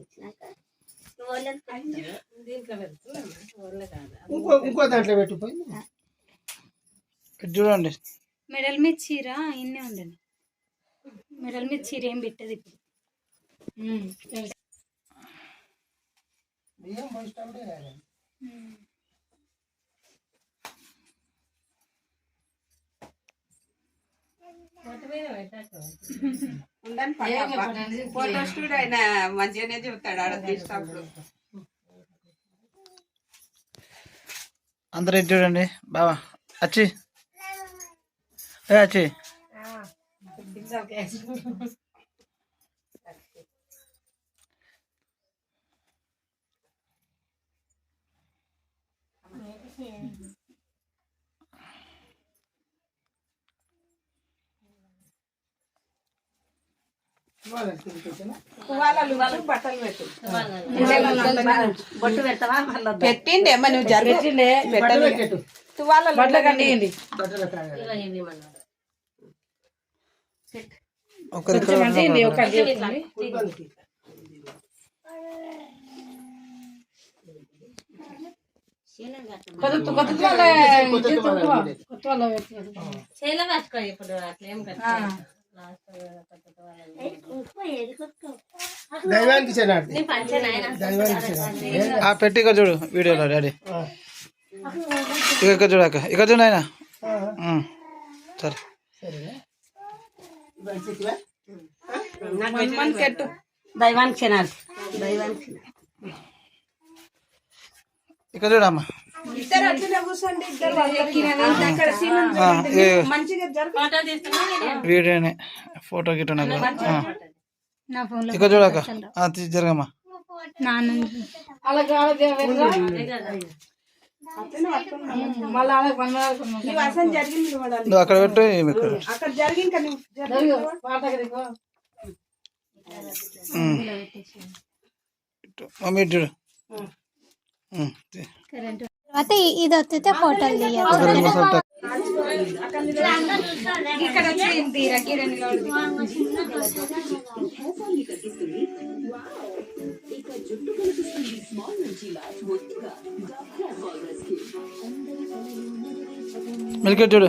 ఇచ్చినాక ఇంకో దాంట్లో పెట్టిపోయి ఇటు చూడండి. మెడల్ మీద చీర ఇన్నే ఉండండి మెడల్ మీద చీర ఏం పెట్టదు ఇప్పుడు. పెట్టాక. పక్కన ఫోటో స్టూడియో ఆయన మంచిగానే చెబుతాడు ఆడ తీసినప్పుడు అందరు చూడండి? బావా వచ్చి ఏ వచ్చి ఇవాళ తీసుకొచ్చానా? వాళ్ళలు బట్టలు పెట్టు బొట్టు పెడతావా మళ్ళీ పెట్టిండే అమ్మ నువ్వు జరుగు. బట్టలు పెట్టలేదు పెట్టు. తువాలలో బట్టల కుర్బానికి. కొత్త. చేలో పట్టుకో ఇప్పుడు అట్లా ఏం కట్టా దైవానికి దైవానికి పెట్టి ఇక్కడ చూడు వీడియోలో డాడీ. ఇక ఇక్కడ చూడక ఇక్కడ చూడు ఆయన సరే. దైవానికి ఇక్కడ చూడమ్మా. ఇక వీడియోనే ఫోటో గిట్ట నాకు. ఆ. నా ఫోన్లో ఇక్కడ చూడక తీసి జరగమ్మా జరిగింది అక్కడ పెట్టు అక్కడ జరిగి ఇంకా నువ్వు జరుగు. ఉమ్. ఇటు. మమ్మీ చూడు. తర్వాత ఇది వస్తే ఫోటోలు తీయాలి. ఇక్కడ చూడు.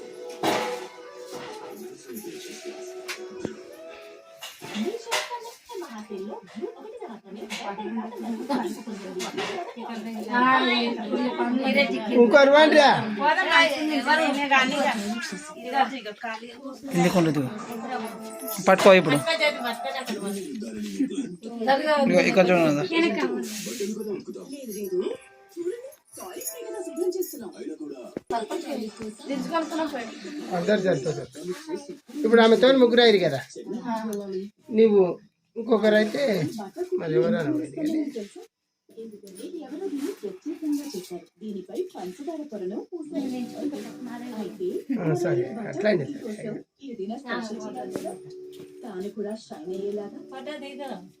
ఇంకోరు ఎందుకు ఉండదు పట్టుకో ఇప్పుడు ఇక్కడ చూడండి. అందరు సరిపోతారు ఇప్పుడు ఆమెతో ముగ్గురు అయ్యారు కదా నువ్వు ఇంకొకరు అయితే మరి. ఆ, సరే అట్లా. ఫోటో దిగు ఉంది. ఆ,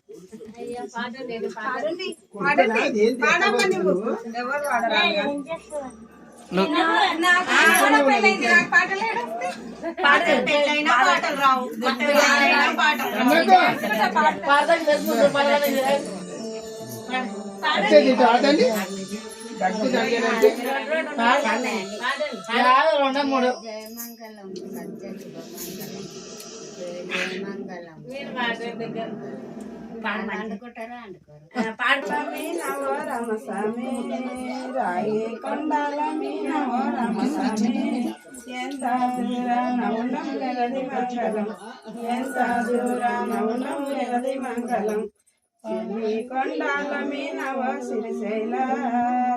పాటలు రావు. పాటలు రెండు మూడు. జయమంగళం సజ్జ రామస్వామి రాయి రామస్వామి. ఎంత దూరానవునం వెలది మంగళం. ఎంత దూరానవునం వెలది మంగళం. శివుని కొండాల మీనవ శ్రీశైల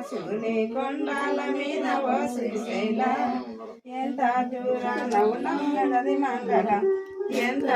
శివుని కొండాల మీనవ శ్రీశైల ఎంత దూరానవునం వెలది మంగళం. ఎంత